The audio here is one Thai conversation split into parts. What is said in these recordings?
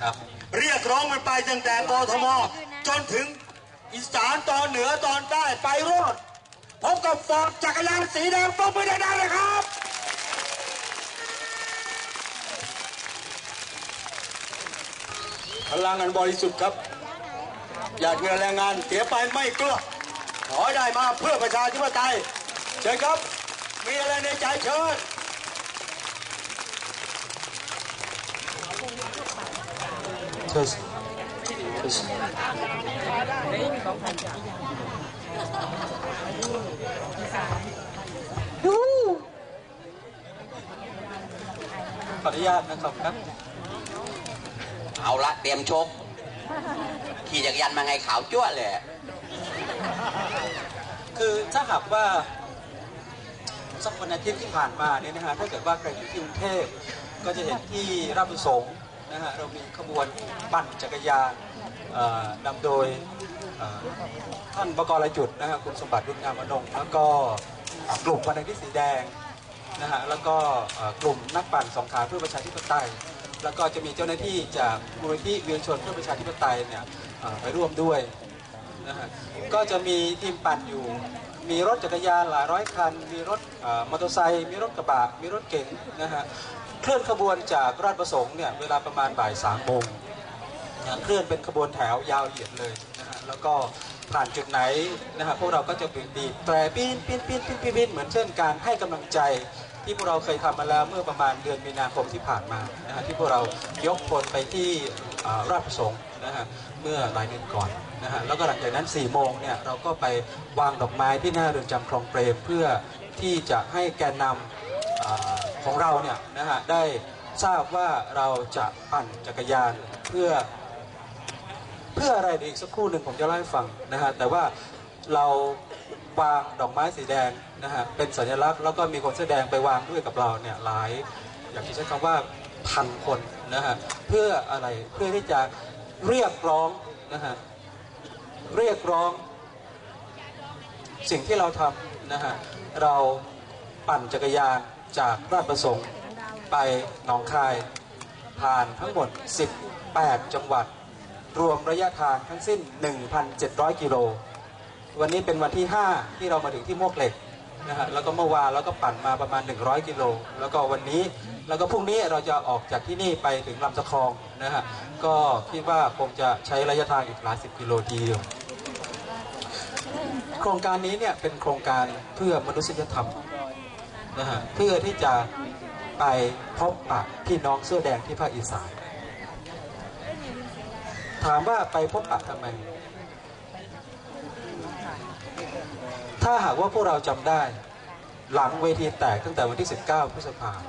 ครับเรียกร้องมันไปตั้งแต่กทมจนถึงอีสานตอนเหนือตอนใต้ไปรอดพบกับฟอร์ดจักรยานสีแดงปรบมือได้เลยครับ พลังงานบริสุทธิ์ครับ อยากเงินแรงงานเสียไปไม่กลัวขอให้ได้มาเพื่อประชาธิปไตยเชิญครับ มีอะไรในใจเชิญ Test. Test. ขออนุญาตนะครับครับ เอาละเตรียมชก ขี่จักรยานมาไงขาวจ้วะเลยคือถ้าหากว่าสักวันอาทิตย์ที่ผ่านมาเนี่ยนะฮะถ้าเกิดว่าใครอยู่ที่กรุงเทพก็จะเห็นที่ราชประสงค์ นะฮะเรามีขบวนปั่นจักรยานนำโดยท่านบกรจุดนะฮะคุณสมบัติรุ่งงามอนงค์แล้วก็กลุ่มวันอาทิตย์สีแดงนะฮะแล้วก็กลุ่มนักปั่นสองขาเพื่อประชาธิปไตย แล้วก็จะมีเจ้าหน้าที่จากมูลนิธิเวียงชนเพื่อประชาธิปไตยเนี่ยไปร่วมด้วยนะฮะก็จะมีทีมปั่นอยู่ มีรถจักรยานหลายร้อยคัน มีรถมอเตอร์ไซค์มีรถกระบะมีรถเก๋งนะฮะ เคลื่อนขบวนจากราชประสงค์เนี่ยเวลาประมาณบ่ายสามโมงเคลื่อนเป็นขบวนแถวยาวเหยียดเลยนะฮะแล้วก็ผ่านจุดไหนนะฮะพวกเราก็จะบีบบีบแตรปีนปีนปีนปีนปีนปีนเหมือนเช่นการให้กำลังใจที่พวกเราเคยทำมาแล้วเมื่อประมาณเดือนมีนาคมที่ผ่านมานะฮะที่พวกเรายกพลไปที่ราชประสงค์นะฮะเมื่อหลายเดือนก่อนนะฮะแล้วก็หลังจากนั้น4ี่โมงเนี่ยเราก็ไปวางดอกไม้ที่หน้าเรือนจำคลองเปรมเพื่อที่จะให้แกนนำอ่า ของเราเนี่ยนะฮะได้ทราบว่าเราจะปั่นจักรยานเพื่อเพื่ออะไรเดี๋ยวอีกสักครู่หนึ่งผมจะเล่าให้ฟังนะฮะแต่ว่าเราวางดอกไม้สีแดงนะฮะเป็นสัญลักษณ์แล้วก็มีคนแสดงไปวางด้วยกับเราเนี่ยหลายอยากจะใช้คำว่าพันคนนะฮะเพื่ออะไรเพื่อที่จะเรียกร้องนะฮะเรียกร้องสิ่งที่เราทำนะฮะเราปั่นจักรยาน จากราชประสงค์ไปหนองคาย ผ่านทั้งหมด 18 จังหวัด รวมระยะทางทั้งสิ้น 1,700 กิโล วันนี้เป็นวันที่ 5 ที่เรามาถึงที่มวกเหล็กนะฮะแล้วก็เมื่อวานเราก็ปั่นมาประมาณ 100 กิโล แล้วก็วันนี้แล้วก็พรุ่งนี้เราจะออกจากที่นี่ไปถึงลำตะคองนะฮะก็คิดว่าคงจะใช้ระยะทางอีกหลายสิบกิโลทีเดียวโครงการนี้เนี่ยเป็นโครงการเพื่อมนุษยธรรม นะฮะเพื่อที่จะไปพบปะพี่น้องเสื้อแดงที่ภาคอีสาน ถามว่าไปพบปะทำไม ถ้าหากว่าพวกเราจำได้ หลังเวทีแตกตั้งแต่วันที่ 19 พฤษภาคม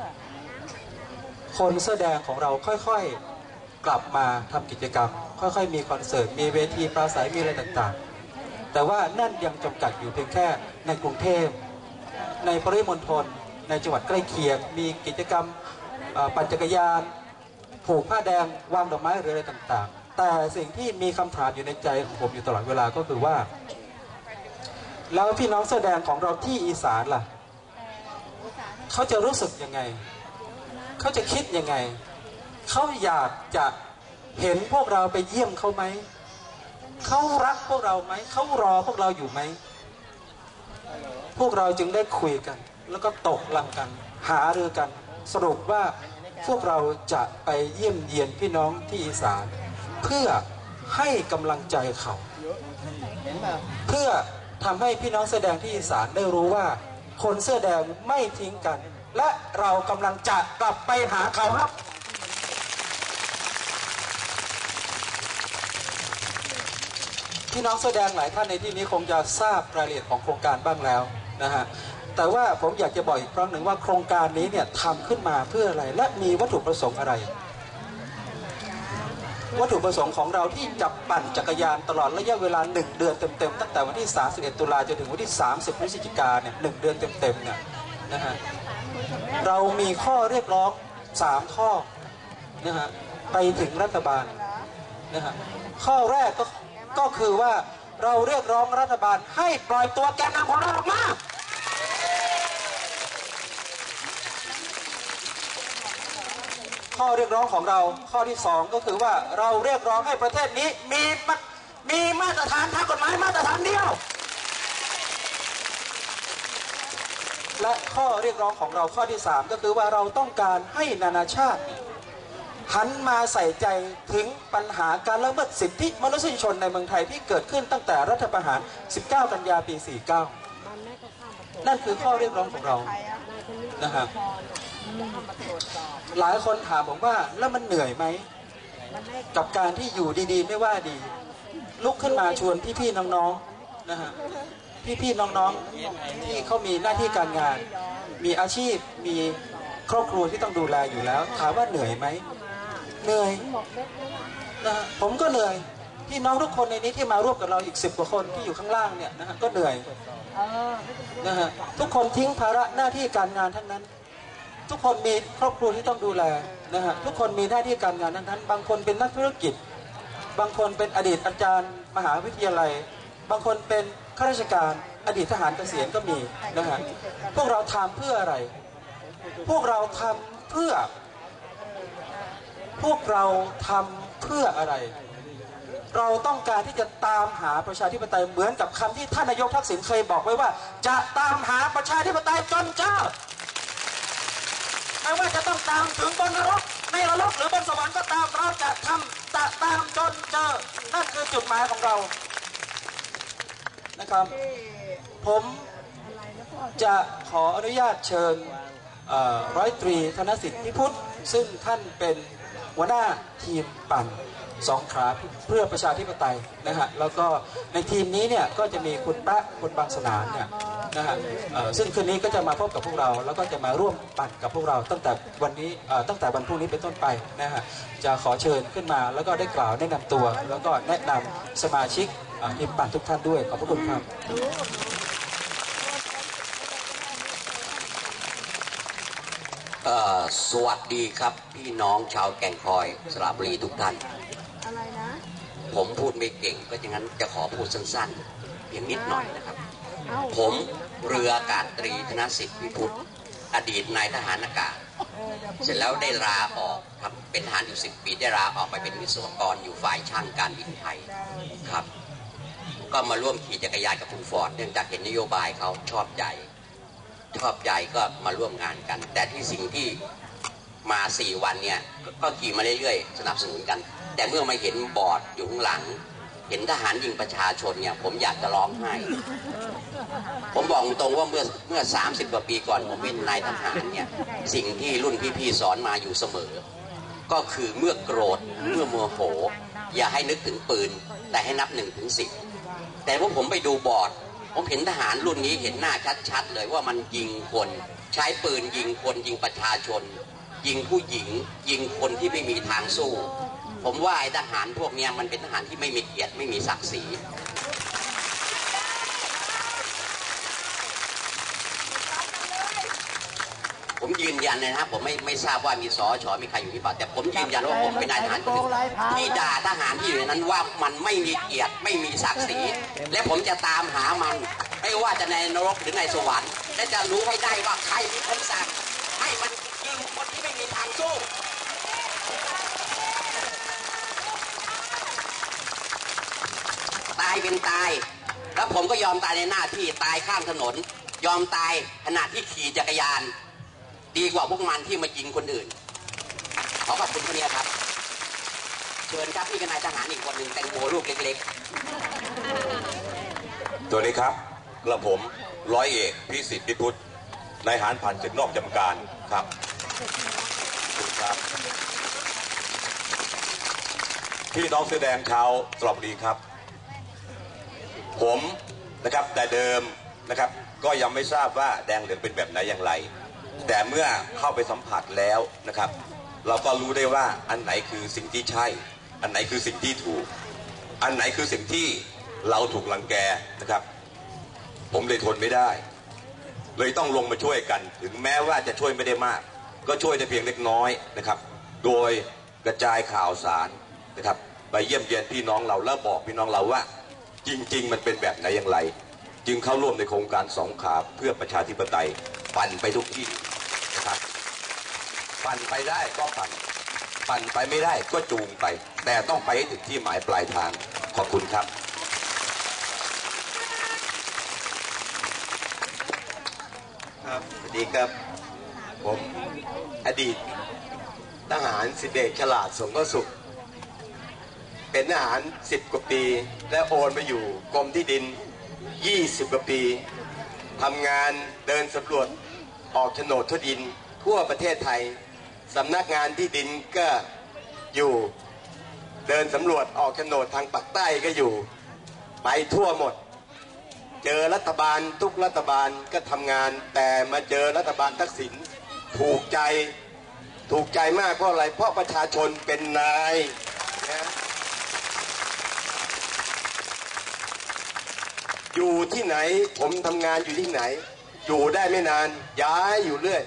คนเสื้อแดงของเราค่อยๆกลับมาทำกิจกรรม ค่อยๆ มีคอนเสิร์ต มีเวทีปราศัยมีอะไรต่างๆ แต่ว่านั่นยังจำกัดอยู่เพียงแค่ในกรุงเทพในปริมณฑล ในจังหวัดใกล้เคียง มีกิจกรรมปั่นจักรยาน ผูกผ้าแดงวางดอกไม้หรืออะไรต่างๆ แต่สิ่งที่มีคำถามอยู่ในใจของผมอยู่ตลอดเวลาก็คือว่า แล้วพี่น้องเสื้อแดงของเราที่อีสานล่ะ เขาจะรู้สึกยังไง เขาจะคิดยังไง เขาอยากจะเห็นพวกเราไปเยี่ยมเขาไหม เขารักพวกเราไหม เขารอพวกเราอยู่ไหม พวกเราจึงได้คุยกัน แล้วก็ตกลงกัน หารือกัน สรุปว่าพวกเราจะไปเยี่ยมเยียนพี่น้องที่อีสาน เพื่อให้กำลังใจเขา เพื่อทำให้พี่น้องเสื้อแดงที่อีสานได้รู้ว่า คนเสื้อแดงไม่ทิ้งกัน และเรากำลังจะกลับไปหาเขาครับพี่น้องเสื้อแดงหลายท่านในที่นี้คงจะทราบรายละเอียดของโครงการบ้างแล้วนะฮะ แต่ว่าผมอยากจะบอกอีกครั้งหนึ่งว่าโครงการนี้เนี่ยทำขึ้นมาเพื่ออะไร และมีวัตถุประสงค์อะไร วัตถุประสงค์ของเราที่จะปั่นจักรยานตลอดระยะเวลา 1 เดือนเต็มๆตั้งแต่วันที่ 31 ตุลาจนถึงวันที่ 30 พฤศจิกาเนี่ยหเดือนเต็มๆเนี่ยนะฮะเรามีข้อเรียกร้อง 3 ข้อนะฮะไปถึงรัฐบาลนะฮะข้อแรกก็ก็คือว่าเราเรียกร้องรัฐบาลให้ปล่อยตัวแกนนำของเราออกมา ข้อเรียกร้องของเราข้อที่สองก็คือว่าเราเรียกร้องให้ประเทศนี้มีมีมาตรฐานทางกฎหมายมาตรฐานเดียว และข้อเรียกร้องของเราข้อที่ 3 ก็คือว่าเราต้องการให้นานาชาติหันมาใส่ใจถึงปัญหาการละเมิดสิทธิมนุษยชนในเมืองไทยที่เกิดขึ้นตั้งแต่รัฐประหาร 19 กันยาปี 49 นั่นคือข้อเรียกร้องของเรานะฮะ หลายคนถามผมว่าแล้วมันเหนื่อยไหม กับการที่อยู่ดีๆ ไม่ว่าดี ลุกขึ้นมาชวนพี่ๆน้องๆนะฮะพี่ๆน้องๆที่เขามีหน้าที่การงาน มีอาชีพมีครอบครัวที่ต้องดูแลอยู่แล้ว ถามว่าเหนื่อยไหมเหนื่อยนะฮะผมก็เหนื่อยพี่น้องทุกคนในนี้ที่มาร่วมกับเราอีกสิบกว่าคนที่อยู่ข้างล่างเนี่ยนะฮะก็เหนื่อยนะฮะทุกคนทิ้งภาระหน้าที่การงานทั้งนั้น ทุกคนมีครอบครัวที่ต้องดูแลนะฮะทุกคนมีหน้าที่การงานทั้งนั้น บางคนเป็นนักธุรกิจ บางคนเป็นอดีตอาจารย์มหาวิทยาลัย บางคนเป็นข้าราชการอดีตทหารเกษียณก็มีนะฮะพวกเราทำเพื่ออะไร พวกเราทำเพื่อ พวกเราทำเพื่ออะไร เราต้องการที่จะตามหาประชาธิปไตยเหมือนกับคำที่ท่านนายกทักษิณเคยบอกไว้ว่า จะตามหาประชาธิปไตยจนเจอไม่ว่าจะต้องตามถึงบนนรกในนรกหรือบนสวรรค์ก็ตามเราจะทำจะตามจนเจอ นั่นคือจุดหมายของเรา นะครับ ผมจะขออนุญาตเชิญร้อยตรีธนสิทธิ์พิพุทธซึ่งท่านเป็น หัวหน้าทีมปั่นสองขาเพื่อประชาธิปไตยนะฮะแล้วก็ในทีมนี้เนี่ยก็จะมีคุณแปะคุณบางสนานเนี่ยนะฮะซึ่งคืนนี้ก็จะมาพบกับพวกเรา แล้วก็จะมาร่วมปั่นกับพวกเรา ตั้งแต่วันนี้ตั้งแต่วันพรุ่งนี้เป็นต้นไปนะฮะจะขอเชิญขึ้นมาแล้วก็ได้กล่าวแนะนำตัว แล้วก็แนะนำสมาชิกทีมปั่นทุกท่านด้วยขอบพระคุณครับ เอ่อ สวัสดีครับพี่น้องชาวแก่งคอยสระบุรีทุกท่าน อะไรนะ ผมพูดไม่เก่งก็อย่างนั้นจะขอพูดสั้นๆเพียงนิดหน่อยนะครับเอ้าผมเรืออากาศตรีธนสิทธิ์วิพุทธอดีตนายทหารอากาศ เสร็จแล้วได้ลาออกครับเป็นทหารอยู่สิบปีได้ลาออกไปเป็นวิศวกรอยู่ฝ่ายช่างการบินไทยครับ ก็มาร่วมขี่จักรยานกับคุณฟอร์ดเนื่องจากเห็นนโยบายเขาชอบใจ ชอบใจก็มาร่วมงานกัน แต่ที่สิ่งที่มาสี่วันเนี่ยก็ขี่มาเรื่อยๆ สนับสนุนกัน แต่เมื่อมาเห็นบอร์ดอยู่ข้างหลัง เห็นทหารยิงประชาชนเนี่ย ผมอยากจะร้องไห้ ผมบอกตรงว่าเมื่อเมื่อ 30 กว่าปีก่อนผมเป็นนายทหารเนี่ย สิ่งที่รุ่นพี่ๆสอนมาอยู่เสมอ ก็คือเมื่อโกรธเมื่อโมโห อย่าให้นึกถึงปืน แต่ให้นับหนึ่งถึงสิบแต่ว่าผมไปดูบอร์ด ผมเห็นทหารรุ่นนี้เห็นหน้าชัดๆเลยว่ามันยิงคน ใช้ปืนยิงคนยิงประชาชน ยิงผู้หญิง ยิงคนที่ไม่มีทางสู้ ผมว่าไอ้ทหารพวกเนี้ยมันเป็นทหารที่ไม่มีเกียรติไม่มีศักดิ์ศรี ผมยืนยันเลยนะครับผมไม่ไม่ทราบว่ามีสอชอมีใครอยู่ที่ป่าแต่ผมยืนยันว่าผมเป็นนายทหารคนหนึ่งที่ด่าทหารที่อยู่ในนั้นว่ามันไม่มีเกียรติไม่มีศักดิ์ศรีและผมจะตามหามัน ไม่ว่าจะในนรกหรือในสวรรค์และจะรู้ให้ได้ว่าใครมีคำสั่งให้มันยิงคนที่ไม่มีทางสู้ตายเป็นตาย แล้วผมก็ยอมตายในหน้าที่ตายข้างถนน ยอมตายขณะที่ขี่จักรยาน ดีกว่าพวกมันที่มายิงคนอื่น ขอขอบคุณคนนี้ครับ เชิญครับพี่กนายทหารอีกคนหนึ่งแตงโมลูกเล็กๆ ตัวนี้ครับกระผมร้อยเอกพิสิทธิ์พิพุทธนายหารผ่านศึกนอกจำการครับคุณครับ พี่น้องเสื้อแดงชาวสระบุรีครับ ผมนะครับแต่เดิมนะครับ ก็ยังไม่ทราบว่าแดงเหลืองเป็นแบบไหนอย่างไร แต่เมื่อเข้าไปสัมผัสแล้วนะครับ เราก็รู้ได้ว่าอันไหนคือสิ่งที่ใช่ อันไหนคือสิ่งที่ถูก อันไหนคือสิ่งที่เราถูกลังแกนะครับ ผมเลยทนไม่ได้ เลยต้องลงมาช่วยกัน ถึงแม้ว่าจะช่วยไม่ได้มาก ก็ช่วยได้เพียงเล็กน้อยนะครับ โดยกระจายข่าวสารนะครับ ไปเยี่ยมเยียนพี่น้องเราแล้วบอกพี่น้องเราว่า จริง ๆ มันเป็นแบบไหนอย่างไร จึงเข้าร่วมในโครงการสองขาเพื่อประชาธิปไตยปั่นไปทุกที่ ปั่นไปได้ก็ปั่น ปั่นไปไม่ได้ก็จูงไป แต่ต้องไปให้ถึงที่หมายปลายทาง ขอบคุณครับ ครับสวัสดีครับ ผมอดีตทหารสิบเอกฉลาดสงก็สุข เป็นทหารสิบกว่าปี และโอนไปอยู่กรมที่ดิน20กว่าปีทำงานเดินสำรวจออกโฉนดที่ดินทั่วประเทศไทย สำนักงานที่ดินก็อยู่เดินสำรวจออกโฉนดทางปากใต้ก็อยู่ ไปทั่วหมด เจอรัฐบาลทุกรัฐบาลก็ทำงาน แต่มาเจอรัฐบาลทักษิณถูกใจถูกใจมากเพราะอะไร เพราะประชาชนเป็นนายนะอยู่ที่ไหนผมทำงานอยู่ที่ไหน อยู่ได้ไม่นานย้ายอยู่เรื่อย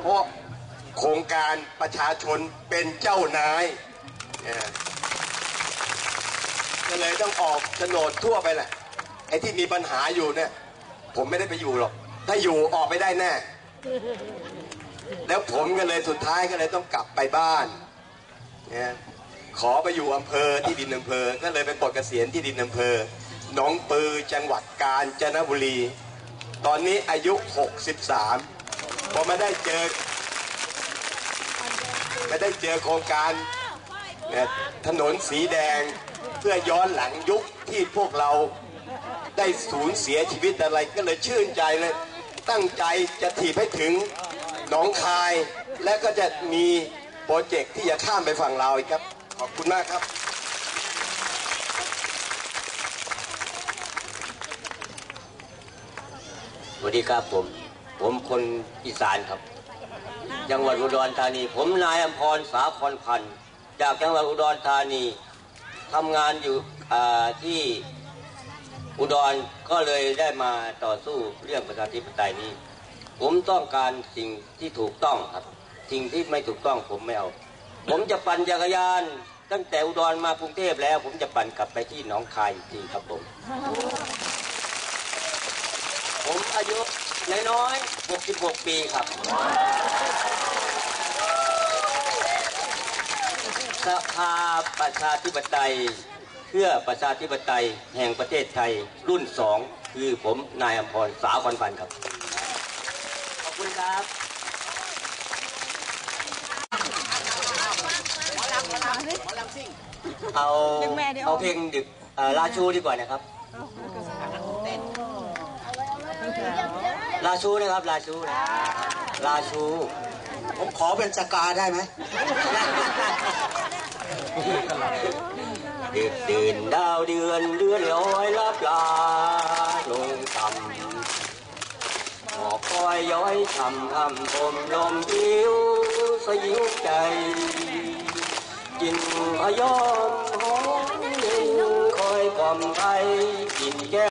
เพราะ โครงการประชาชนเป็นเจ้านายนะก็เลยต้องออกโฉนดทั่วไปแหละ ไอ้ที่มีปัญหาอยู่เนี่ย ผมไม่ได้ไปอยู่หรอก ถ้าอยู่ออกไปได้แน่ แล้วผมก็เลยสุดท้ายก็เลยต้องกลับไปบ้านเนี่ยขอไปอยู่อำเภอที่ดินอำเภอ ก็เลยไปปลดเกษียณที่ดินอำเภอ หนองปือจังหวัดกาญจนบุรี ตอนนี้อายุ 63 พอมาได้เจอ มาได้เจอโครงการถนนสีแดงเพื่อย้อนหลังยุคที่พวกเราได้สูญเสียชีวิตอะไรก็เลยชื่นใจเลยตั้งใจจะถีบให้ถึงหนองคาย และก็จะมีโปรเจกต์ที่จะข้ามไปฝั่งลาวอีกครับ ขอบคุณมากครับ สวัสดีครับผม ผมคนอีสานครับ จังหวัดอุดรธานี ผมนายอมพรสาครพันธ์จากจังหวัดอุดรธานีทำงานอยู่ที่อุดรก็เลยได้มาต่อสู้เรื่องประชาธิปไตยนี้ ผมต้องการสิ่งที่ถูกต้องครับ สิ่งที่ไม่ถูกต้องผมไม่เอา ผมจะปั่นจักรยาน ตั้งแต่อุดรมากรุงเทพแล้ว ผมจะปั่นกลับไปที่หนองคายอีกทีครับผม ผมอายุน้อยๆ 66 ปีครับ สภาประชาธิปไตย เพื่อประชาธิปไตยแห่งประเทศไทยรุ่นสองคือผมนายอมพรสาวพันพันครับ ขอบคุณครับเอาเอาเพลงดึกลาชูดีกว่านะครับลาชูนะครับลาชูนะลาชู ผมขอเป็นสกาได้ไหมเดื่นดาวเดือนเดือนลอยลับลาลงต่ำหอกคอยย้อยทำทำผมลมยิ้วสยิ้วใจกินพยอมหอมคอยความไทกินแก